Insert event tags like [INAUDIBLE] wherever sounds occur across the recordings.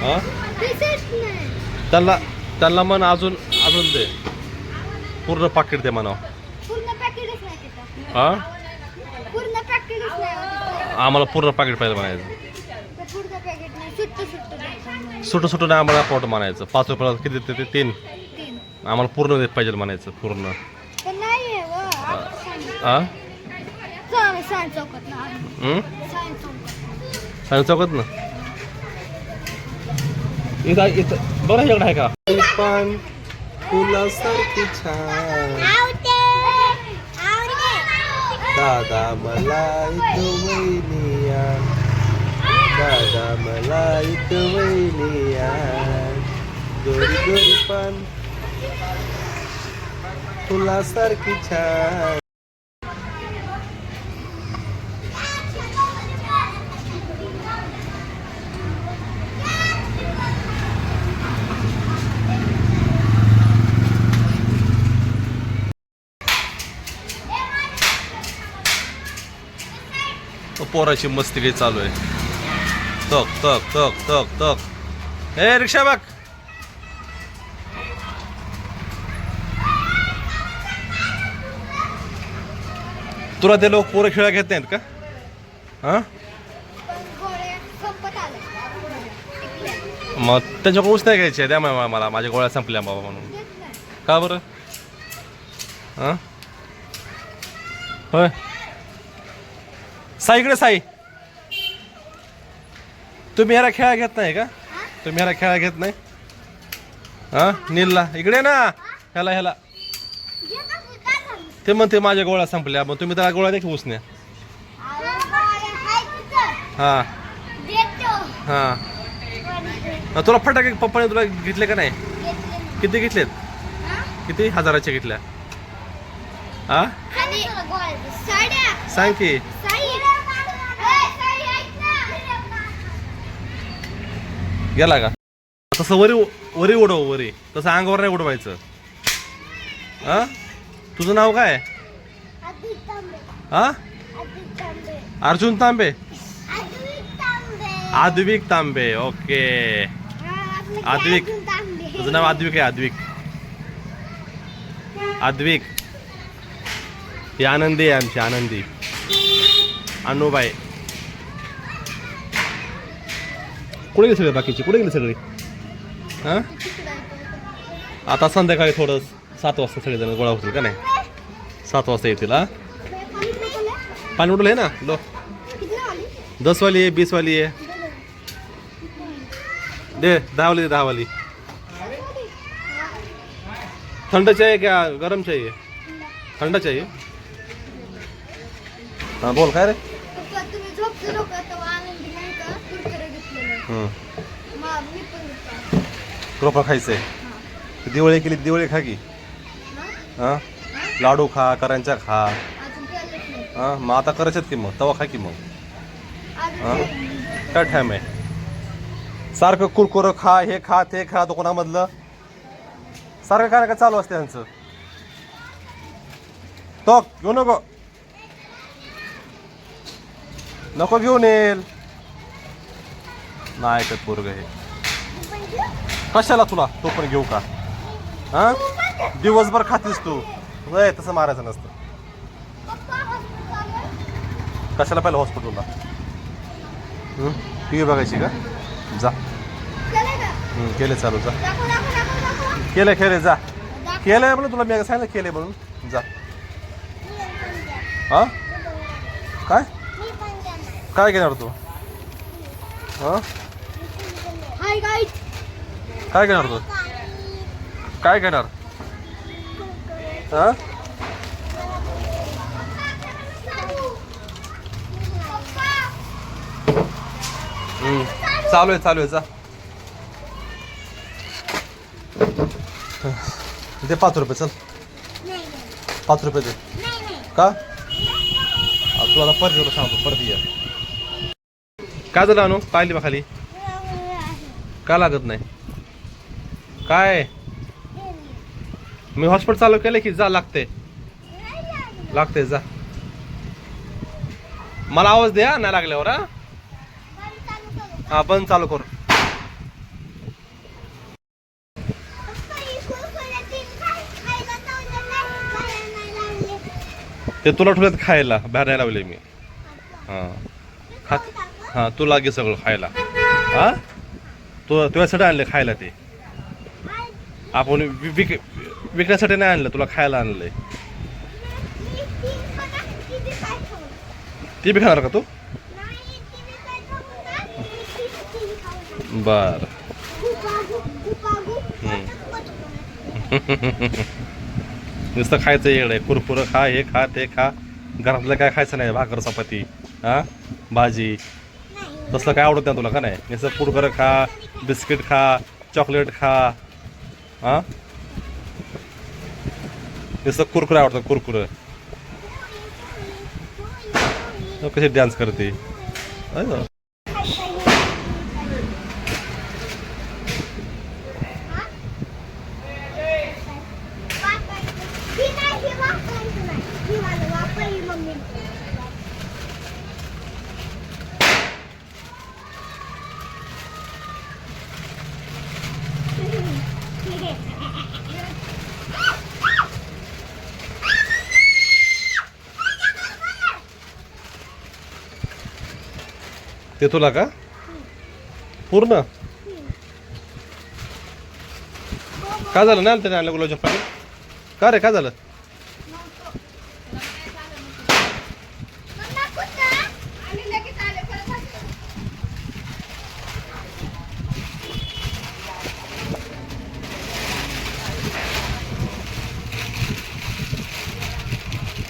हा? त्यांना त्यांना मन अजून अजून दे. पूर्ण पाकिट दे तिथं. हा. आम्हाला पूर्ण पाकिट पाहिजे म्हणायचं. सुटं सुटं नाही आम्हाला पोट म्हणायचं. पाच रुपयाला किती देते ते? तीन. आम्हाला पूर्ण देत पाहिजे म्हणायचं पूर्ण. हा सांग. चौकात ना हं? सांग चौकात सांग चौकात ना इथं इथं. बरं इकडे आहे का? पण फुलासारखी छान. दादा मला एक वहिनिया. दादा मला एक वहिनिया. गोरी गोरी पण फुलासारखी छान. पोराची मस्ती चालू आहे. तक तक तक तक तक. ए रिक्षा बघ. तुला ते लोक पोरं खेळा घेत नाहीत का? हा? मग त्यांच्या गोष्ट नाही घ्यायचे द्या मग मला माझ्या गोळ्या संपल्या बाबा म्हणून. का बरं? हा? होय. साई इकडे साई. तुम्ही ह्याला खेळा घेत नाही का? तुम्ही ह्याला खेळा घेत नाही? हा? नीलला. इकडे ना. ह्याला ह्याला? ते म्हणते माझ्या गोळ्या संपल्या. मग तुम्ही त्याला गोळ्या देखील उसण्या. हा. हा. तुला फटाके पप्पाने तुला घेतले का नाही. किती घेतलेत? किती? हजाराचे घेतल्या. हा सांग की साडी ए, साडी ऐक ना. गेला का? तसं वरी वरी उडव वरी. तसं अंगावर नाही उडवायचं. हा? तुझं नाव काय? हा? अर्जुन तांबे तांबे. आद्विक तांबे ओके. आद्विक. तुझं नाव आद्विक आहे आद्विक. आद्विक. ही आनंदी आहे आमची आनंदी. अनुबाई. कुठे गेले सगळे बाकीचे? कुठे गेले सगळे? हा? आता संध्याकाळी थोडं सात वाजता सगळेजण गोळा होतील का नाही? सात वाजता येतील हा? पाणी उठलं आहे? ना? लो. दसवाली आहे बीसवाली आहे. दे दहावाली दे दहा ठंड चाहिए क्या गरम चाहिए थंड चाहिए हाँ बोल काय रे? कृपा खायचंय? हा. दिवाळी केली दिवाळी खा की. हा? लाडू खा करंच्या खा. हां? मग आता करायच्यात की मग? तवा खा की मग? हा? काय टाइम आहे? सारखं कुरकुरं खा हे खा ते खा दुकानामधलं सारखं काय ना काय चालू असते त्यांचं. तो घेऊ नको. नको घेऊन येईल. नाही ऐकत पोरग हे? कशाला तुला? तो पण घेऊ का? हा? दिवसभर खातीस तू. वय तसं मारायचं नसतं. कशाला पाहिलं हॉस्पिटलला टी व्ही बघायची का? जा. केले चालू जा. दाखव, केले जा. दाखव. केलंय म्हणून तुला मी सांगितलं केले म्हणून. जा. हां हा? काय? काय घेणार तू? हा? काय घेणार तू? काय घेणार? हा चालू आहे चालू आहे जा. दे पाच रुपये चल. पाच रुपये दे. का? आ, तू आता परत सांगतो परत ये. काय झालं अनु? पाहिली बा खाली? का लागत नाही? काय? मी हॉस्पिटल चालू केलं की जा लागते. लागते जा. मला आवाज द्या नाही लागल्यावर हा? बंद चालू करू. ते तुला ठेवलं खायला बाहेर नाही लावले मी. हा. हा तू लागे सगळं खायला. हा? तो तुझ्यासाठी आणलं खायला ते. आपण विक विकण्यासाठी नाही आणलं तुला खायला आणलंय. ती बी खाणार का तू? बर. [LAUGHS] नुसतं खायचं येळ आहे. कुरकुरं खा हे खा ते खा. घरातलं काय खायचं नाही भाकर चपाती हां? भाजी. तसलं काय आवडत नाही तुला का नाही? नुसतं कुरकुरं खा. बिस्किट खा चॉकलेट खा हां जसं कुरकुरं आवडतं कुरकुरं कसे कशी डान्स करते ते तुला का पूर्ण? काय झालं नाही आलं त्याने आणलं गुलाबजाम पाकिट का रे काय झालं?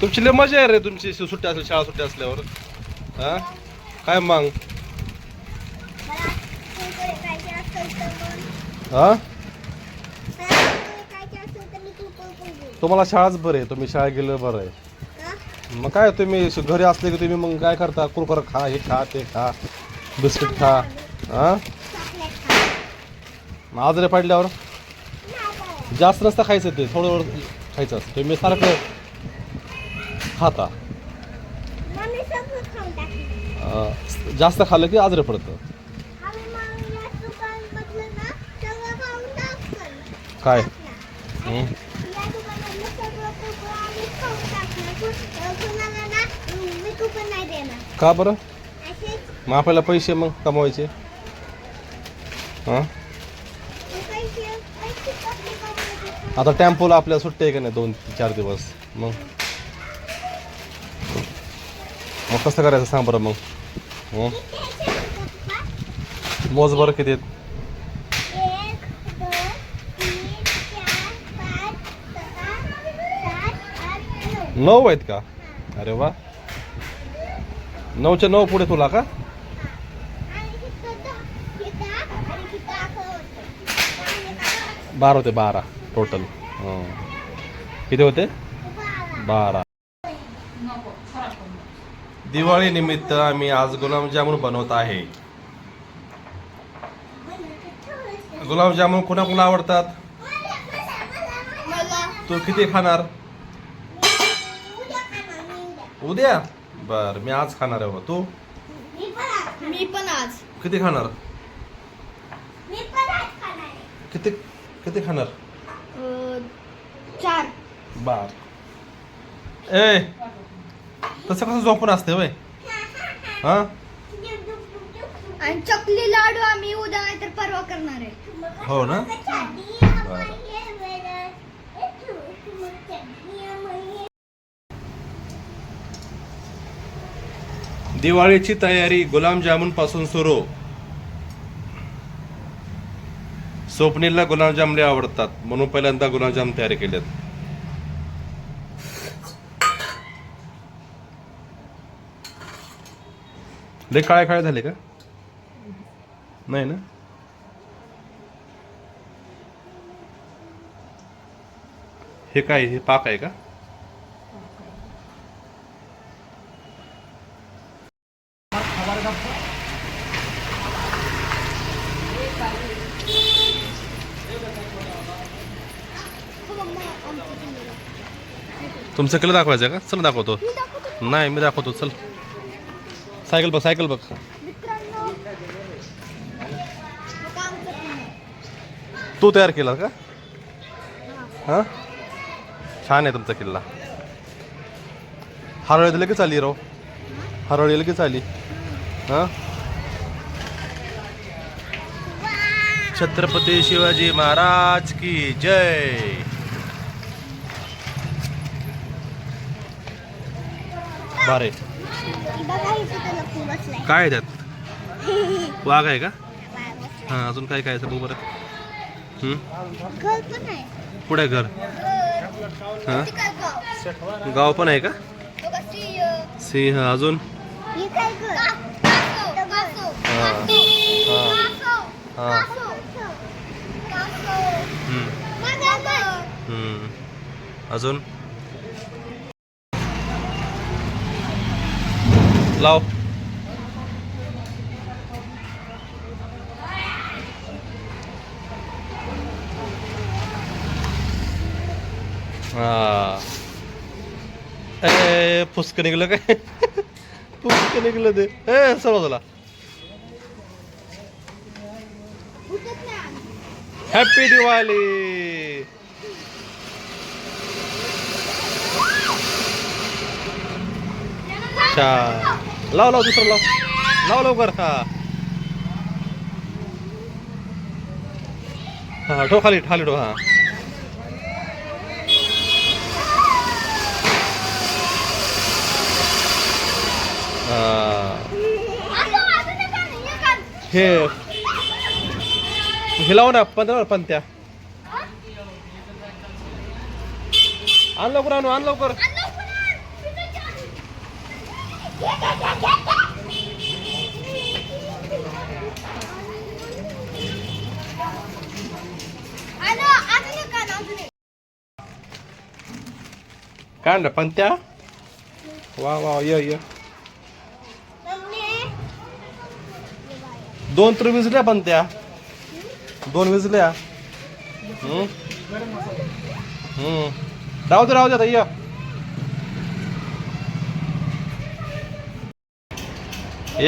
तुमची लय मजा आहे रे तुमची सुट्टी असल्या शाळा सुट्टी असल्यावर. हा? काय मग? हा? तुम्हाला शाळाच बरं आहे. तुम्ही शाळेत गेलं बरं आहे. मग काय तुम्ही घरी असले की तुम्ही मग काय करता? कुरकुर खा हे खा ते खा बिस्किट खा हा? आजारी पडल्यावर? जास्त नसतं खायचं ते. थोडं थोडं खायचं असतं. तुम्ही सारखं खाता. जास्त खाल्लं की आजारी पडतं. काय? हं? का बरं? मग आपल्याला पैसे मग कमवायचे? हां? आता टेम्पोला आपल्याला सुट्टी आहे का नाही दोन चार दिवस? मग? मग कसं करायचं सांग बरं मग? हं? मोज बरं किती आहेत? एक दोन तीन चार पाच सहा सात आठ नऊ आहेत का? अरे वा. नऊच्या नऊ पुढे तुला का. बारा होते बारा टोटल किती होते? बारा. दिवाळी निमित्त आम्ही आज गुलाबजामुन बनवत आहे. गुलाबजामुन कुणा कुणा आवडतात तू किती खाणार? उद्या. बर मी आज खाणार आहे तू? मी पण आज खाणार. मी पण आज. किती खाणार? मी पण आज खाणार आहे. किती किती खाणार? चार. बार. ए तसं कसं झोपून असते वय [LAUGHS] हा? आणि चकली लाडू आम्ही उद्या नाहीतर परवा करणार आहे. हो ना? दिवाळीची तयारी गुलाबजामुनपासून सुरू. स्वप्नीलला गुलाबजाम लय आवडतात म्हणून पहिल्यांदा गुलाबजाम तयार केलेत लय काळे काळे झाले का? नाही ना? हे काय हे पाक आहे का? तुमचं केलं दाखवायचं का? चल दाखवतो. नाही मी दाखवतो. चल. सायकल बघ सायकल बघ. तू तयार केला का? हां? छान आहे तुमचा किल्ला. हरवळी लगेच आली राव. हरवळी लगेच आली. हां? छत्रपती शिवाजी महाराज की जय. बारे काय आहे त्यात? वाघ आहे का? हां अजून काय काय आहे? बघू बरं पुढे घर कुठे घर? हां? गाव पण आहे का? सिंह अजून? अजून? लाव. हा. ए फुसक निघलं काय? [LAUGHS] फुसक निघलं ते. ए सर्व तुला उठत नाही आम्ही. हॅपी दिवाळी अच्छा. लाव लाव दुसरं लाव. लाव लवकर. हा. हा ठो खाली खाली ठो हा. हा. हे लाव हो ना पंधरा पण त्या आण लवकर आणू आण लवकर. काय आणलं पंत्या? वा वा ये ये. दोन त्रिवीजल्या पंत्या. दोन विजल्या. हम्म. राहू दे राहू दे आता या.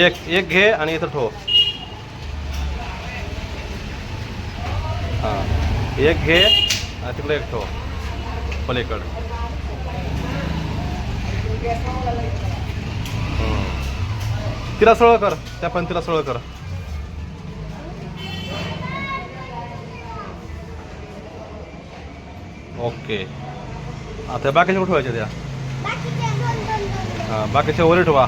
एक एक घे आणि इथं ठो हा. एक घे आणि तिकडे एक ठो पलीकड. तिला सरळ कर. त्या पण तिला सरळ कर. ओके. आता बाकीच्या कुठे ठेवायच्या त्या? बाकीचे दोन, बाकीच्या वर ठेवा.